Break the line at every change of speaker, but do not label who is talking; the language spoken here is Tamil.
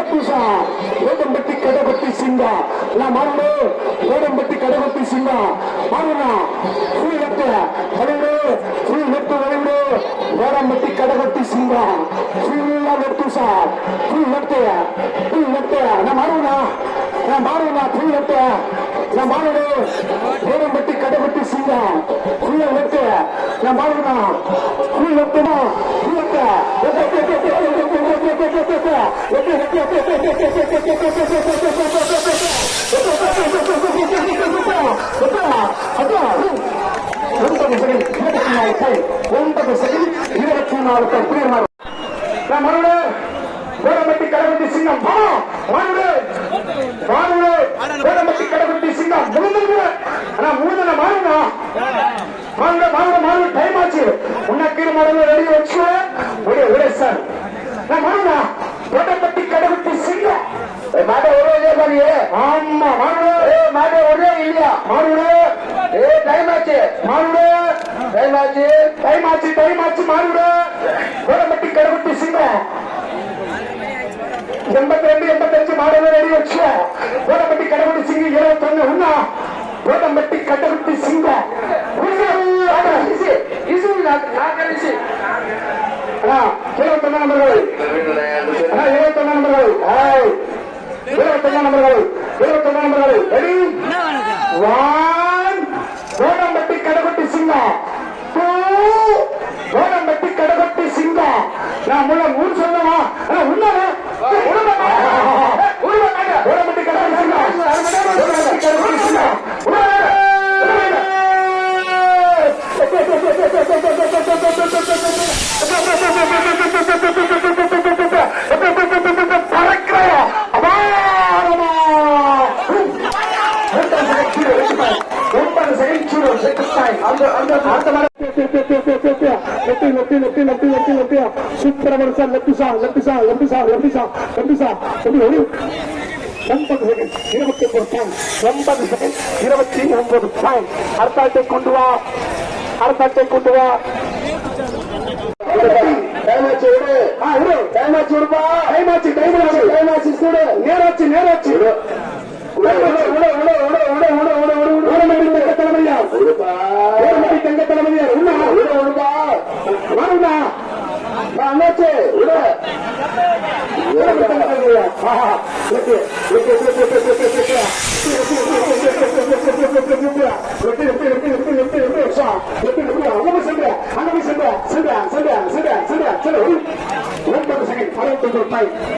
ஓபிஷா ஓடம்பட்டி கடபட்டி சிங்கா. நான் மாறு ஓடம்பட்டி கடபட்டி சிங்கா. மாறுனா ஃபுல் லெஃப்ட் வளைவு ஃபுல் லெஃப்ட் வளைவு ஓடம்பட்டி கடபட்டி சிங்கா. ஃபுல்லா left sir full left full left நான் மாறுனா நான் மாறுனா ஃபுல் லெஃப்ட் நான் மாறு ஓடம்பட்டி கடபட்டி சிங்கா. ஃபுல் லெஃப்ட் நான் மாறுனா ஃபுல் லெஃப்ட் ஃபுல் லெஃப்ட் ஒன்பது செகண்ட் இருபத்தி நாலு பேர் மறுபடி கோடம்பட்டி கடகட்டி சிங்கம் மாறுடு மாறுடு கோடம்பட்டி கடகட்டி சிங்கம் முழுந்து ஆனா முழுதுன மாறுனா மாறுட மாறுட மாறுட டைம் ஆச்சு உனக்கு மாறுட ரெடி வச்சு ஒரே ஒரே சார் நான் மாறுனா கோடம்பட்டி கடகட்டி சிங்கம் மாட ஒரே இல்லையா பாருங்க ஆமா மாறுடு மாட ஒரே இல்லையா மாறுடு ஏ டைம் ஆச்சு மாறுடு டைம் ஆச்சு டைம் ஆச்சு டைம் ஆச்சு மாறுடு கோடம்பட்டி கடகட்டி சிங்கம். எண்பத்தி ரெண்டு எண்பத்தஞ்சு மாடல ரெடி வச்சு. கோடம்பட்டி கடவுட்டி சிங்கம் இருபத்தொன்னு உண்ணா. கோடம்பட்டி கடவுட்டி சிங்கம். இருபத்தொன்னு நம்பர்கள். அண்ணா, இருபத்தொன்னு நம்பர்கள். ஏய், இருபத்தொன்னு நம்பர்கள். இருபத்தொன்னு நம்பர்கள். ரெடி? ஒன் கோடம்பட்டி கடகுட்டி சிங்கம் டூ கோடம்பட்டி கடகுட்டி சிங்கம் நான் முன்ன மூணு சொல்லணுமா உண்மை சூடு செட்டு டைம் அந்த அந்த அடுத்த மாதிரி லெஃப்ட் லெஃப்ட் லெஃப்ட் சா லெஃப்ட் சா லெஃப்ட் சா லெஃப்ட் சா லெஃப்ட் சா எப்படி ஒரு ஒன்பது செகண்ட் இருபத்தி ஒன்பது டைம் ஒன்பது செகண்ட் இருபத்தி ஒன்பது டைம் அடுத்தாட்டை கொண்டு வா அடுத்தாட்டை கொண்டு வா டைமாச்சு விடு ஆ விடு டைமாச்சு விடுப்பா டைமாச்சு டைமாச்சு டைமாச்சு நேராச்சு நேராச்சு விடு ஒன்பது செகண்ட் பரவத்தொன்று டைம்